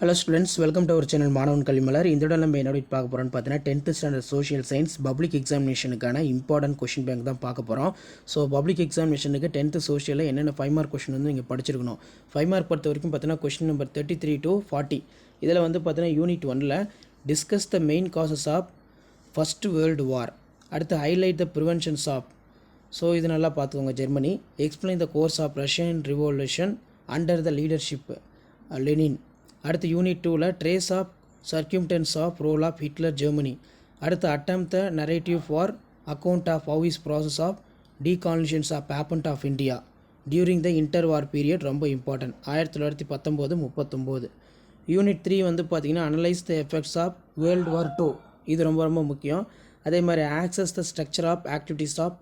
Hello students welcome to our channel மாணவன் கல்விமலர் இந்த இடம் நம்ம என்னோட பார்க்க போகிறோம்னு பார்த்தீங்கன்னா tenth standard social science public எக்ஸாமினேஷனுக்கான important question bank தான் பார்க்க போகிறோம் ஸோ பப்ளிக் எக்ஸாமினேஷனுக்கு டென்த்து சோஷியலில் என்னென்ன ஃபைவ் மார்க் கொஷின் வந்து இங்கே படிச்சிருக்கணும்? ஃபைவ் மார்க் பொறுத்த வரைக்கும் பார்த்தீங்கன்னா question number thirty three to forty இதில் வந்து பார்த்தீங்கன்னா யூனிட் ஒனில் discuss the main causes of first world war அடுத்து highlight the preventions of so இது நல்லா பார்த்துக்கோங்க Germany. Explain the course of Russian revolution under the leadership Lenin அடுத்து unit டூவில் trace of circumstances of role of Hitler Germany அடுத்து attempt the narrative for account of how is process of decoctions of பேப்பன்ட் of India during the inter war period ரொம்ப important ஆயிரத்தி தொள்ளாயிரத்தி பத்தொம்போது முப்பத்தொம்போது. Unit three வந்து பார்த்திங்கன்னா analyse the effects of world war two இது ரொம்ப ரொம்ப முக்கியம். அதே மாதிரி access the structure of activities of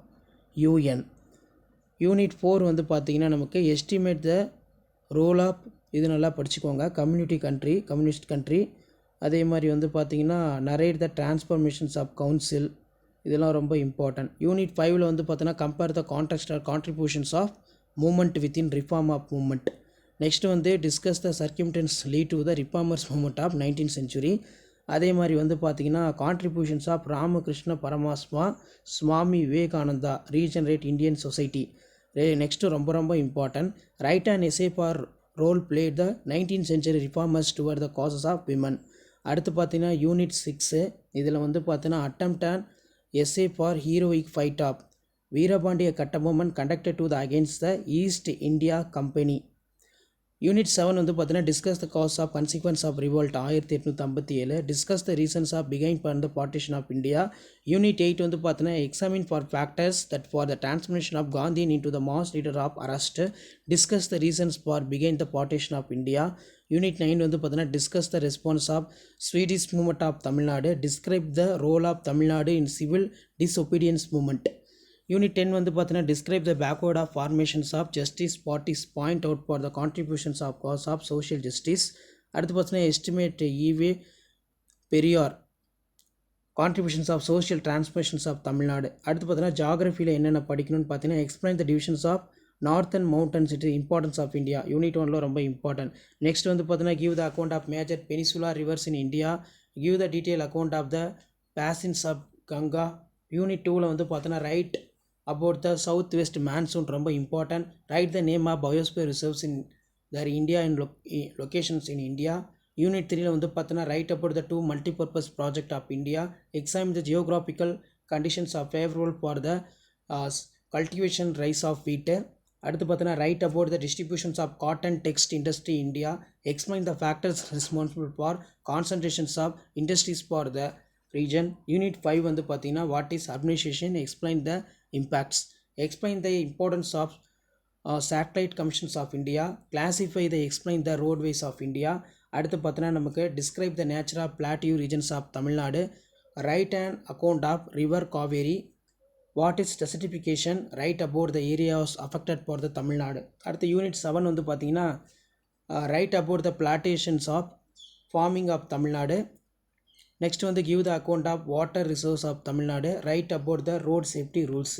UN unit four வந்து பார்த்தீங்கன்னா நமக்கு எஸ்டிமேட் த ரோல் ஆஃப் இது நல்லா படிச்சுக்கோங்க. கம்யூனிட்டி கண்ட்ரி கம்யூனிஸ்ட் கண்ட்ரி அதே மாதிரி வந்து பார்த்திங்கன்னா narrate the transformations of council இதெல்லாம் ரொம்ப இம்பார்ட்டன்ட் யூனிட் ஃபைவ்ல வந்து பார்த்தீங்கன்னா compare the contact contributions of moment within reform of moment next வந்து discuss the circumstances lead to the reformers moment of nineteen century அதே மாதிரி வந்து பார்த்தீங்கன்னா contributions of Ramakrishna Paramatma Swami Vivekananda regenerate Indian society next ரொம்ப ரொம்ப important write and essay for role played the nineteen century reformers towards the causes of women அடுத்து பார்த்தீங்கன்னா unit six இதில் வந்து பார்த்தீங்கன்னா attempt and essay for heroic fight of Veerapandiya Kattabomman conducted to the against the East India Company unit seven வந்து பார்த்தீங்கன்னா discuss the cause of consequence of revolt ஆயிரத்தி எட்நூற்றி ஐம்பத்தி ஏழு discuss the reasons of begin for the partition of India unit eight வந்து பார்த்தீங்கன்னா examine for factors that for the transmission of Gandhi into the mass leader of arrest discuss the reasons for begin the partition of India unit nine வந்து பார்த்தீங்கன்னா discuss the response of Swedish moment of Tamil Nadu describe the role of Tamil Nadu in civil disobedience moment unit ten வந்து பார்த்தீங்கன்னா describe the backward of formations of justice parties point out for the contributions of cause of social justice அடுத்து பார்த்தீங்கன்னா estimate EV Periyar contributions of social transmissions of Tamil Nadu. அடுத்து பார்த்தீங்கன்னா ஜாகிரஃபியில் என்னென்ன படிக்கணும்னு பார்த்தீங்கன்னா explain the divisions of north and mountains it importance of India unit ஒனில் ரொம்ப இம்பார்ட்டன்ட் நெக்ஸ்ட் வந்து பார்த்தீங்கன்னா give the account of major peninsula rivers in India give the detail account of the basins of Ganga unit டூவில் வந்து பார்த்தீங்கன்னா right about the south west monsoon ரொம்ப important right the name of biosphere reserves in their India in locations in India unit த்ரீல வந்து பார்த்தோன்னா right about the two multipurpose project of India exam the geographical conditions of favourable for the cultivation rice of wheat அடுத்து பார்த்தோன்னா write about the distributions of cotton text industry India explain the factors responsible for concentrations of industries for the region unit five வந்து பார்த்தீங்கன்னா what is administration explain the impacts explain the importance of uh, satellite commissions of india classify the explain the roadways of india. அடுத்து பார்த்தோன்னா நமக்கு describe the nature of plateau regions of Tamil Nadu write and account of river Kaveri what is specification write about the areas affected for the Tamil Nadu அடுத்து unit seven வந்து பார்த்தீங்கன்னா write about the plantations of farming of Tamil Nadu next வந்து give the account of water resource of Tamil Nadu write about the road safety rules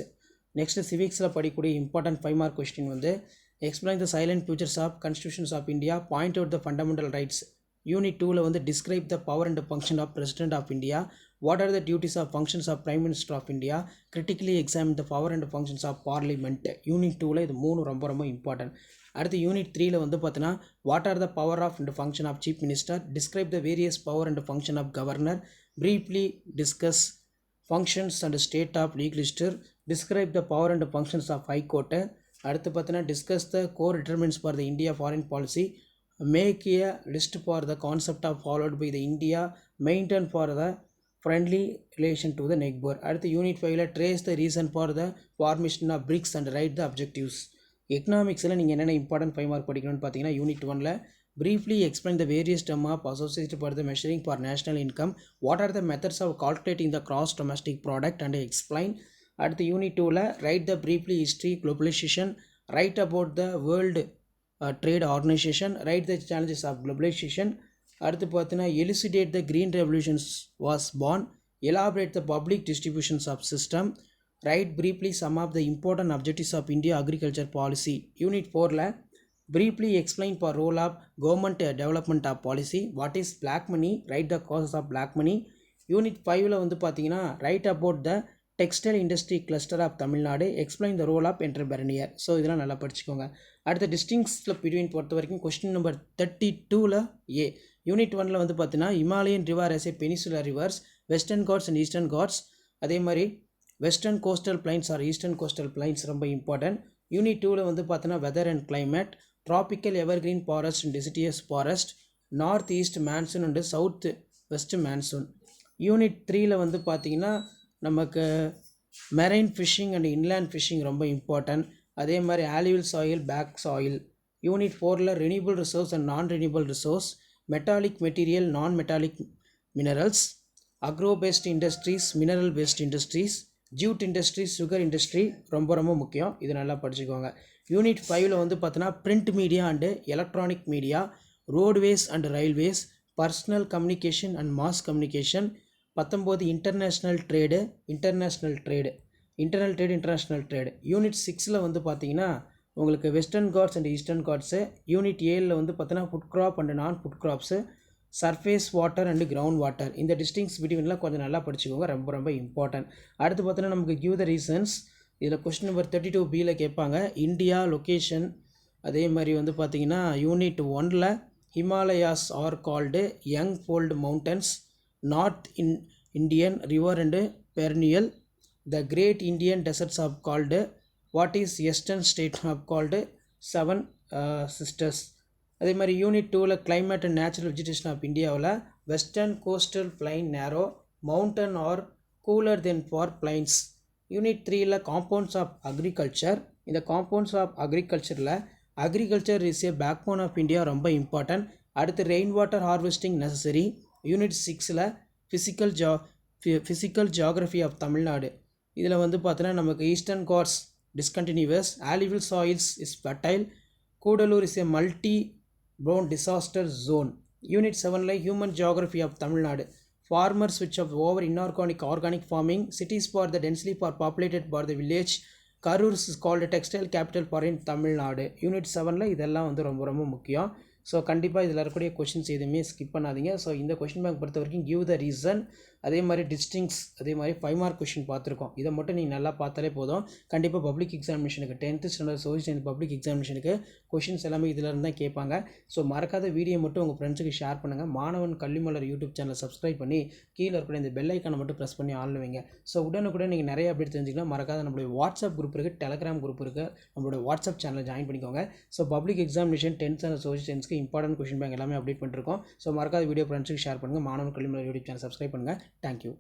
next சிவிக்ஸில் படிக்கக்கூடிய important five mark question வந்து explain the salient features of constitutions of India point out the fundamental rights unit டூவில் வந்து describe the power and function of president of India what are the duties of functions of prime minister of India critically examine the power and functions of parliament unit டூவில் இது மூணு ரொம்ப ரொம்ப important அடுத்து unit த்ரீல வந்து பார்த்தீங்கன்னா what are the power of and function of chief minister describe the various power and function of governor briefly discuss functions and state of legislature describe the power and functions of high அடுத்து பார்த்தீங்கன்னா discuss the core determinants for the India foreign policy make a list for the concept of followed by the India maintain for the friendly relation to the neighbour அடுத்து unit ஃபைவ்ல trace the reason for the formation of BRICS and write the objectives எக்கனாமிக்ஸில் நீங்கள் என்னென்ன important five mark படிக்கணும்னு பார்த்தீங்கன்னா unit ஒனில் briefly explain the various terms of associated for the measuring for national income what are the methods of calculating the gross domestic product and explain அடுத்து unit டூவில் write the briefly history globalisation write about the world trade organisation write the challenges of globalisation அடுத்து பார்த்தீங்கன்னா elucidate the green revolutions was born elaborate the public distributions of system write briefly some of the important objectives of india agriculture policy. Unit 4 la explain for role of government development of policy what is black money write the causes of black money unit ஃபைவ்ல வந்து பார்த்தீங்கன்னா write about the textile industry cluster of Tamil Nadu explain the role of entrepreneur so இதெல்லாம் நல்லா படிச்சுக்கோங்க. அடுத்த டிஸ்டிங்ஸில் between பொறுத்த வரைக்கும் கொஸ்டின் நம்பர் தேர்ட்டி டூவில் ஏ யூனிட் ஒனில் வந்து பார்த்தீங்கன்னா Himalayan river as a peninsular rivers western ghats and eastern ghats அதே மாதிரி western coastal plains or eastern coastal plains ரொம்ப இம்பார்ட்டன்ட் யூனிட் டூவில் வந்து பார்த்தோன்னா weather and climate tropical evergreen forest and deciduous forest north east monsoon and south west monsoon unit த்ரீயில் வந்து பார்த்தீங்கன்னா நமக்கு marine fishing and inland fishing ரொம்ப important அதே மாதிரி alluvial soil black soil unit ஃபோரில் renewable resource and non renewable resource metallic material non metallic minerals agro based industries mineral based industries jute industry sugar industry ரொம்ப ரொம்ப முக்கியம். இது நல்லா படிச்சுக்கோங்க. யூனிட் ஃபைவ்ல வந்து பார்த்தோன்னா print media and electronic media roadways and railways personal communication and mass communication பத்தொம்போது international trade international trade internal trade international trade unit சிக்ஸில் வந்து பார்த்தீங்கன்னா உங்களுக்கு western ghats and eastern ghats unit ஏழில் வந்து பார்த்தீங்கன்னா food crop and non food crops surface water and ground water இந்த டிஸ்டிங்ஸ் பிட்வீன்லாம் கொஞ்சம் நல்லா படிச்சுக்கோங்க. ரொம்ப ரொம்ப இம்பார்ட்டன்ட் அடுத்து பார்த்தோன்னா நமக்கு கிவ் த ரீசன்ஸ் இதில் கொஸ்டின் நம்பர் தேர்ட்டி டூ பியில் கேட்பாங்க. இந்தியா லொக்கேஷன் அதே மாதிரி வந்து பார்த்தீங்கன்னா யூனிட் ஒனில் Himalayas are called young fold mountains north in Indian river and perennial the great Indian deserts of called what is eastern state of called seven sisters அதே மாதிரி unit டூவில் climate and natural vegetation of இந்தியாவில் western coastal plain narrow mountain are cooler than far plains unit த்ரீயில் compounds of agriculture இந்த compounds of அக்ரிகல்ச்சரில் agriculture is a back bone of India ரொம்ப important அடுத்து rain water harvesting necessary unit சிக்ஸில் physical ஜா physical geography of Tamil Nadu இதில் வந்து பார்த்தோன்னா நமக்கு eastern ghats discontinuous alluvial soils is fertile Gudalur is a multi prone disaster zone unit செவனில் human geography of Tamil Nadu farmers which of over inorganic organic farming. Cities for the densely for populated for the village. Karur is called textile capital for in Tamil Nadu unit செவனில் இதெல்லாம் வந்து ரொம்ப ரொம்ப முக்கியம். So கண்டிப்பாக இதில் இருக்கக்கூடிய questions எதுவுமே ஸ்கிப் பண்ணாதீங்க. ஸோ இந்த கொஷின் பேங்க் பொறுத்த வரைக்கும் கிவ் த ரீசன் அதே மாதிரி டிஸ்டிங்ஸ் அதே மாதிரி ஃபைவ் மார்க் கொஷின் பார்த்துருக்கோம். இதை மட்டும் நீங்கள் நல்லா பார்த்தாலே போதும். கண்டிப்பாக பப்ளிக் எக்ஸாமினேஷனுக்கு டென்த்து ஸ்டாண்டர்ட் சோசியல் பப்ளிக் எக்ஸாமினேஷனுக்கு கொஷின்ஸ் எல்லாமே இதில் இருந்தால் கேட்பாங்க. ஸோ மறக்காத வீடியோ மட்டும் உங்கள் ஃப்ரெண்ட்ஸுக்கு ஷேர் பண்ணுங்கள் மாணவன் கல்விமலர் யூடியூப் சேனலை சப்ஸ்கிரைப் பண்ணி கீழே இருக்கிற இந்த பெல் ஐக்கானை மட்டும் ப்ரெஸ் பண்ணி ஆன் வைங்க. ஸோ உடனுக்குடன் நீங்கள் நிறைய அப்டேட் தெரிஞ்சுக்கலாம். மறக்காத நம்மளுடைய வாட்ஸ்அப் குரூப் இருக்குது டெலகிராம் குரூப் இருக்குது நம்மளோட வாட்ஸ்அப் சேனலை ஜாயின் பண்ணிக்கோங்க. So public examination tenth and social சயின்ஸ்க்கு important question bank எல்லாமே அப்டேட் பண்ணிருக்கோம் ஸோ மறக்காத வீடியோ ஃப்ரெண்ட்ஸுக்கு ஷேர் பண்ணுங்கள் மாணவன் கல்விமலர் யூடியூப் சேனல் சப்ஸ்கிரைப் பண்ணுங்கள் Thank you.